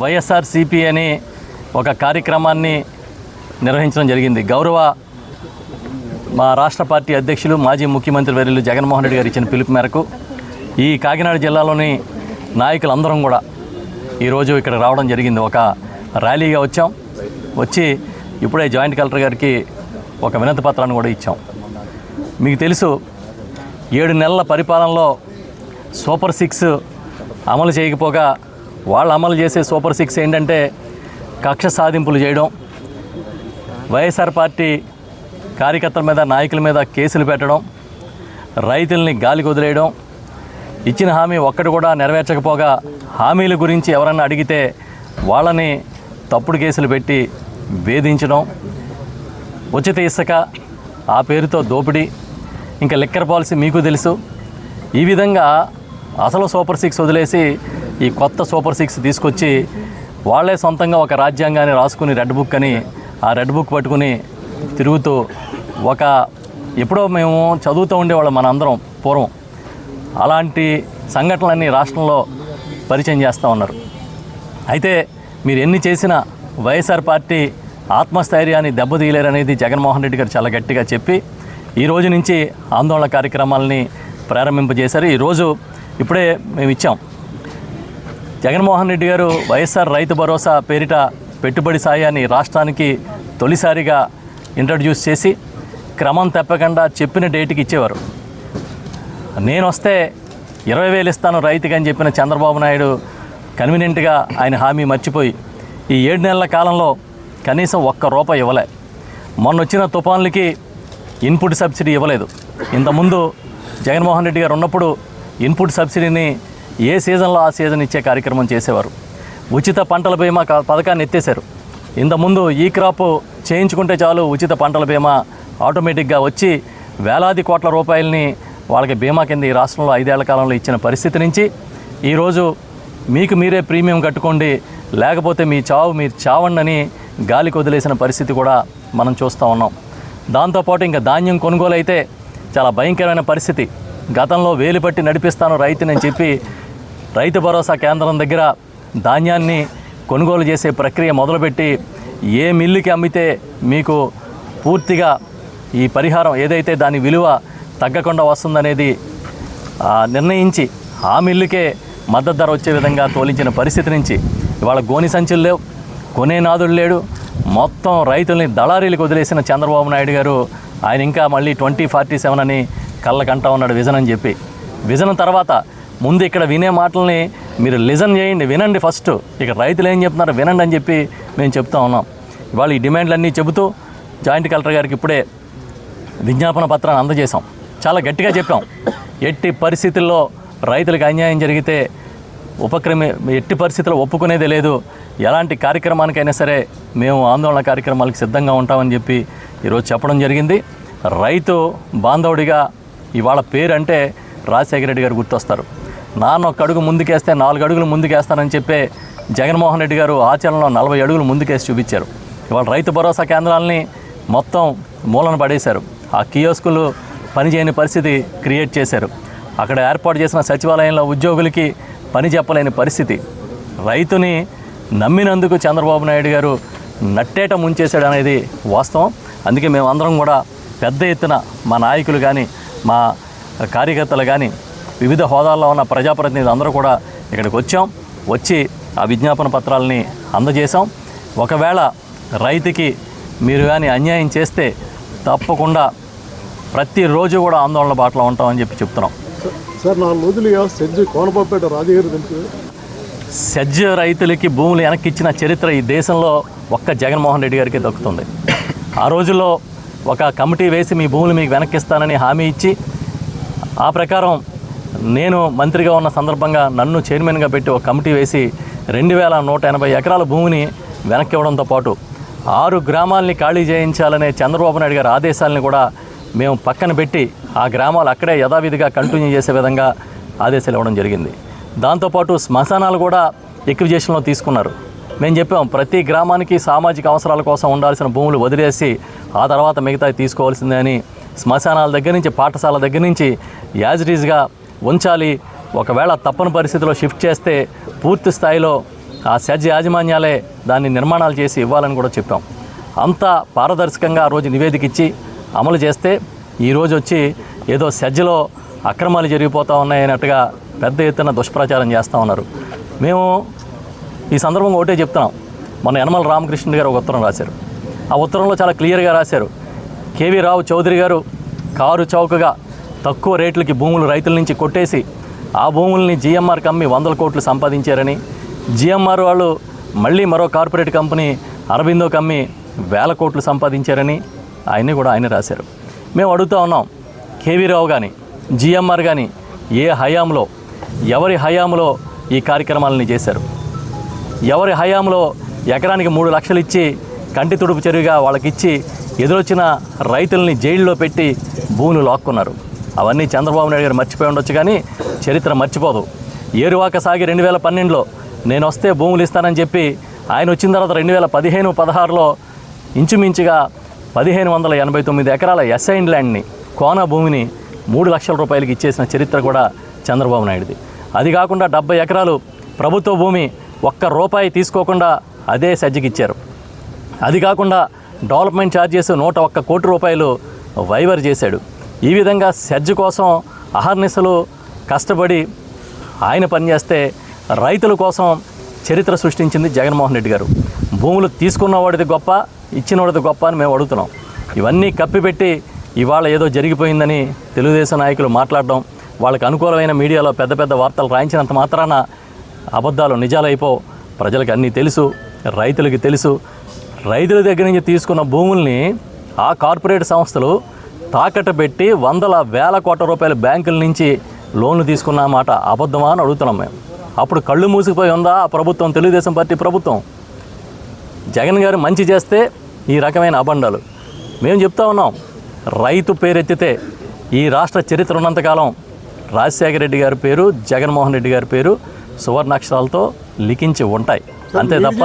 వైఎస్ఆర్సిపి అని ఒక కార్యక్రమాన్ని నిర్వహించడం జరిగింది. గౌరవ మా రాష్ట్ర పార్టీ అధ్యక్షులు మాజీ ముఖ్యమంత్రి వర్యులు జగన్మోహన్ రెడ్డి గారు ఇచ్చిన పిలుపు మేరకు ఈ కాకినాడ జిల్లాలోని నాయకులందరం కూడా ఈరోజు ఇక్కడ రావడం జరిగింది. ఒక ర్యాలీగా వచ్చాం. వచ్చి ఇప్పుడే జాయింట్ కలెక్టర్ గారికి ఒక వినతి పత్రాన్ని కూడా ఇచ్చాం. మీకు తెలుసు ఏడు నెలల పరిపాలనలో సూపర్ సిక్స్ అమలు చేయకపోగా వాళ్ళు అమలు చేసే సూపర్ సిక్స్ ఏంటంటే కక్ష సాధింపులు చేయడం వైఎస్ఆర్ పార్టీ కార్యకర్తల మీద నాయకుల మీద కేసులు పెట్టడం రైతుల్ని గాలికి వదిలేయడం ఇచ్చిన హామీ ఒక్కటి కూడా నెరవేర్చకపోగా హామీల గురించి ఎవరన్నా అడిగితే వాళ్ళని తప్పుడు కేసులు పెట్టి వేధించడం ఉచిత ఇసుక ఆ పేరుతో దోపిడీ ఇంకా లిక్కర్ పాలసీ మీకు తెలుసు. ఈ విధంగా అసలు సూపర్ సిక్స్ వదిలేసి ఈ కొత్త సూపర్ సిక్స్ తీసుకొచ్చి వాళ్ళే సొంతంగా ఒక రాజ్యాంగాన్ని రాసుకుని రెడ్ బుక్ అని ఆ రెడ్ బుక్ పట్టుకుని తిరుగుతూ ఒక ఎప్పుడో మేము చదువుతూ ఉండేవాళ్ళం మన అందరం పూర్వం. అలాంటి సంఘటనలన్నీ రాష్ట్రంలో పరిచయం చేస్తూ ఉన్నారు. అయితే మీరు ఎన్ని చేసినా వైఎస్ఆర్ పార్టీ ఆత్మస్థైర్యాన్ని దెబ్బతీయలేరనేది జగన్మోహన్ రెడ్డి గారు చాలా గట్టిగా చెప్పి ఈ రోజు నుంచి ఆందోళన కార్యక్రమాలని ప్రారంభింపజేశారు. ఈరోజు ఇప్పుడే మేము ఇచ్చాం. జగన్మోహన్ రెడ్డి గారు వైఎస్ఆర్ రైతు భరోసా పేరిట పెట్టుబడి సాయాన్ని రాష్ట్రానికి తొలిసారిగా ఇంట్రడ్యూస్ చేసి క్రమం తప్పకుండా చెప్పిన డేట్కి ఇచ్చేవారు. నేను వస్తే ఇరవై వేలు ఇస్తాను రైతుకి అని చెప్పిన చంద్రబాబు నాయుడు కన్వీనియంట్గా ఆయన హామీ మర్చిపోయి ఈ ఏడు నెలల కాలంలో కనీసం ఒక్క రూపాయి ఇవ్వలే. మొన్న వచ్చిన తుఫాన్లకి ఇన్పుట్ సబ్సిడీ ఇవ్వలేదు. ఇంతకుముందు జగన్మోహన్ రెడ్డి గారు ఉన్నప్పుడు ఇన్పుట్ సబ్సిడీని ఏ సీజన్లో ఆ సీజన్ ఇచ్చే కార్యక్రమం చేసేవారు? ఉచిత పంటల బీమా పథకాన్ని ఎత్తేశారు. ఇంతకుముందు ఈ క్రాప్ చేయించుకుంటే చాలు ఉచిత పంటల బీమా ఆటోమేటిక్గా వచ్చి వేలాది కోట్ల రూపాయలని వాళ్ళకి బీమా కింద ఈ రాష్ట్రంలో ఐదేళ్ళ కాలంలో ఇచ్చిన పరిస్థితి నుంచి ఈరోజు మీకు మీరే ప్రీమియం కట్టుకోండి లేకపోతే మీ చావు మీరు చావండి గాలికి వదిలేసిన పరిస్థితి కూడా మనం చూస్తూ ఉన్నాం. దాంతోపాటు ఇంకా ధాన్యం కొనుగోలు అయితే చాలా భయంకరమైన పరిస్థితి. గతంలో వేలు పట్టి నడిపిస్తాను రైతుని అని చెప్పి రైతు భరోసా కేంద్రం దగ్గర ధాన్యాన్ని కొనుగోలు చేసే ప్రక్రియ మొదలుపెట్టి ఏ మిల్లుకి అమ్మితే మీకు పూర్తిగా ఈ పరిహారం ఏదైతే దాని విలువ తగ్గకుండా వస్తుందనేది నిర్ణయించి ఆ మిల్లుకే మద్దతు ధర వచ్చే విధంగా తోలించిన పరిస్థితి నుంచి ఇవాళ గోని సంచులు లేవు కొనే నాదుడు లేడు. మొత్తం రైతుల్ని దళారీలకు వదిలేసిన చంద్రబాబు నాయుడు గారు ఆయన ఇంకా మళ్ళీ ట్వంటీ ఫార్టీ సెవెన్ అని కళ్ళకంటా ఉన్నాడు విజన్ అని చెప్పి. విజన్ తర్వాత ముందు ఇక్కడ వినే మాటల్ని మీరు లిజన్ చేయండి వినండి ఫస్ట్. ఇక రైతులు ఏం చెప్తున్నారు? వినండి అని చెప్పి మేము చెప్తా ఉన్నాం. ఇవాళ ఈ డిమాండ్లన్నీ చెబుతూ జాయింట్ కలెక్టర్ గారికి ఇప్పుడే విజ్ఞాపన పత్రాన్ని అందజేశాం. చాలా గట్టిగా చెప్పాం. ఎట్టి పరిస్థితుల్లో రైతులకు అన్యాయం జరిగితే ఉపక్రమే ఎట్టి పరిస్థితుల్లో ఒప్పుకునేదే లేదు. ఎలాంటి కార్యక్రమానికైనా సరే మేము ఆందోళన కార్యక్రమాలకు సిద్ధంగా ఉంటామని చెప్పి ఈరోజు చెప్పడం జరిగింది. రైతు బాంధవుడిగా ఇవాళ పేరు అంటే రాజశేఖర రెడ్డి గారు గుర్తొస్తారు. నాన్న ఒక అడుగు ముందుకేస్తే నాలుగు అడుగులు ముందుకేస్తానని చెప్పే జగన్మోహన్ రెడ్డి గారు ఆచరణలో నలభై అడుగులు ముందుకేసి చూపించారు. ఇవాళ రైతు భరోసా కేంద్రాలని మొత్తం మూలన పడేశారు. ఆ కియోస్కులు పనిచేయని పరిస్థితి క్రియేట్ చేశారు. అక్కడ ఏర్పాటు చేసిన సచివాలయంలో ఉద్యోగులకి పని చెప్పలేని పరిస్థితి. రైతుని నమ్మినందుకు చంద్రబాబు నాయుడు గారు నట్టేట ముంచేశాడు అనేది వాస్తవం. అందుకే మేము అందరం కూడా పెద్ద ఎత్తున మా నాయకులు కానీ మా కార్యకర్తలు కానీ వివిధ హోదాల్లో ఉన్న ప్రజాప్రతినిధులు అందరూ కూడా ఇక్కడికి వచ్చాం. వచ్చి ఆ విజ్ఞాపన పత్రాలని అందజేశాం. ఒకవేళ రైతుకి మీరు కానీ అన్యాయం చేస్తే తప్పకుండా ప్రతిరోజు కూడా ఆందోళన బాటలో ఉంటామని చెప్పి చెప్తున్నాం. సార్ నాలుగు రోజులుగా సెజ్జి కోనపాపేట రాజగిరి తెలుసు. సజ్జ రైతులకి భూములు వెనక్కి ఇచ్చిన చరిత్ర ఈ దేశంలో ఒక్క జగన్మోహన్ రెడ్డి గారికి దక్కుతుంది. ఆ రోజుల్లో ఒక కమిటీ వేసి మీ భూములు మీకు వెనక్కి ఇస్తానని హామీ ఇచ్చి ఆ ప్రకారం నేను మంత్రిగా ఉన్న సందర్భంగా నన్ను చైర్మన్గా పెట్టి ఒక కమిటీ వేసి రెండు వేల నూట ఎనభై ఎకరాల భూమిని వెనక్కి ఇవ్వడంతో పాటు ఆరు గ్రామాల్ని ఖాళీ చేయించాలనే చంద్రబాబు నాయుడు గారి ఆదేశాలని కూడా మేము పక్కన పెట్టి ఆ గ్రామాలు అక్కడే యథావిధిగా కంటిన్యూ చేసే విధంగా ఆదేశాలు ఇవ్వడం జరిగింది. దాంతోపాటు శ్మశానాలు కూడా ఎక్విజేషన్లో తీసుకున్నారు. మేము చెప్పాం ప్రతి గ్రామానికి సామాజిక అవసరాల కోసం ఉండాల్సిన భూములు వదిలేసి ఆ తర్వాత మిగతా తీసుకోవాల్సిందే అని శ్మశానాల దగ్గర నుంచి పాఠశాల దగ్గర నుంచి యాజ్ రీజ్గా ఈజ్గా ఉంచాలి. ఒకవేళ తప్పని పరిస్థితిలో షిఫ్ట్ చేస్తే పూర్తి స్థాయిలో ఆ సెజ్ యాజమాన్యాలే దాన్ని నిర్మాణాలు చేసి ఇవ్వాలని కూడా చెప్పాం. అంతా పారదర్శకంగా ఆ రోజు నివేదిక ఇచ్చి అమలు చేస్తే ఈరోజు వచ్చి ఏదో సెజ్లో అక్రమాలు జరిగిపోతూ ఉన్నాయన్నట్టుగా పెద్ద ఎత్తున దుష్ప్రచారం చేస్తూ ఉన్నారు. మేము ఈ సందర్భంగా ఒకటే చెప్తున్నాం. మొన్న యనమల రామకృష్ణ గారు ఒక ఉత్తరం రాశారు. ఆ ఉత్తరంలో చాలా క్లియర్గా రాశారు. కేవీ రావు చౌదరి గారు కారు చౌకగా తక్కువ రేట్లకి భూములు రైతుల నుంచి కొట్టేసి ఆ భూముల్ని జిఎంఆర్కి అమ్మి వందల కోట్లు సంపాదించారని జిఎంఆర్ వాళ్ళు మళ్ళీ మరో కార్పొరేట్ కంపెనీ అరబిందో కమ్మి వేల కోట్లు సంపాదించారని ఆయన్ని కూడా ఆయన రాశారు. మేము అడుగుతా ఉన్నాం కేవీ రావు కానీ జిఎంఆర్ కానీ ఏ హయాంలో ఎవరి హయాంలో ఈ కార్యక్రమాలని చేశారు? ఎవరి హయాంలో ఎకరానికి మూడు లక్షలు ఇచ్చి కంటి తుడుపు చెరువుగా వాళ్ళకిచ్చి ఎదురొచ్చిన రైతుల్ని జైల్లో పెట్టి భూములు లాక్కున్నారు? అవన్నీ చంద్రబాబు నాయుడు గారు మర్చిపోయి ఉండొచ్చు కానీ చరిత్ర మర్చిపోదు. ఏరువాక సాగి రెండు వేల పన్నెండులో నేను వస్తే భూములు ఇస్తానని చెప్పి ఆయన వచ్చిన తర్వాత రెండు వేల పదిహేను పదహారులో ఇంచుమించుగా పదిహేను వందల ఎనభై తొమ్మిది ఎకరాల ఎస్ఐన్ ల్యాండ్ని కోన భూమిని మూడు లక్షల రూపాయలకి ఇచ్చేసిన చరిత్ర కూడా చంద్రబాబు నాయుడుది. అది కాకుండా డెబ్బై ఎకరాలు ప్రభుత్వ భూమి ఒక్క రూపాయి తీసుకోకుండా అదే సజ్జకి ఇచ్చారు. అది కాకుండా డెవలప్మెంట్ ఛార్జెస్ నూట ఒక్క కోటి రూపాయలు వైవర్ చేశాడు. ఈ విధంగా సెజ్ కోసం అహర్నిశలు కష్టపడి ఆయన పనిచేస్తే రైతుల కోసం చరిత్ర సృష్టించింది జగన్మోహన్ రెడ్డి గారు. భూములు తీసుకున్నవాడిది గొప్ప ఇచ్చినవాడిది గొప్ప అని మేము అడుగుతున్నాం. ఇవన్నీ కప్పిపెట్టి ఇవాళ ఏదో జరిగిపోయిందని తెలుగుదేశం నాయకులు మాట్లాడడం వాళ్ళకి అనుకూలమైన మీడియాలో పెద్ద పెద్ద వార్తలు రాయించినంత మాత్రాన అబద్ధాలు నిజాలైపో ప్రజలకు అన్నీ తెలుసు రైతులకి తెలుసు. రైతుల దగ్గర నుంచి తీసుకున్న భూముల్ని ఆ కార్పొరేట్ సంస్థలు తాకట్టు పెట్టి వందల వేల కోట్ల రూపాయల బ్యాంకుల నుంచి లోన్లు తీసుకున్న మాట అబద్ధమా అని అడుగుతున్నాం మేము. అప్పుడు కళ్ళు మూసిపోయి ఉందా ఆ ప్రభుత్వం తెలుగుదేశం పార్టీ ప్రభుత్వం? జగన్ గారు మంచి చేస్తే ఈ రకమైన అబండాలు. మేము చెప్తా ఉన్నాం రైతు పేరెత్తితే ఈ రాష్ట్ర చరిత్ర ఉన్నంతకాలం రాజశేఖర రెడ్డి గారి పేరు జగన్మోహన్ రెడ్డి గారి పేరు సువర్ణాక్షరాలతో లిఖించి ఉంటాయి. అంతే తప్ప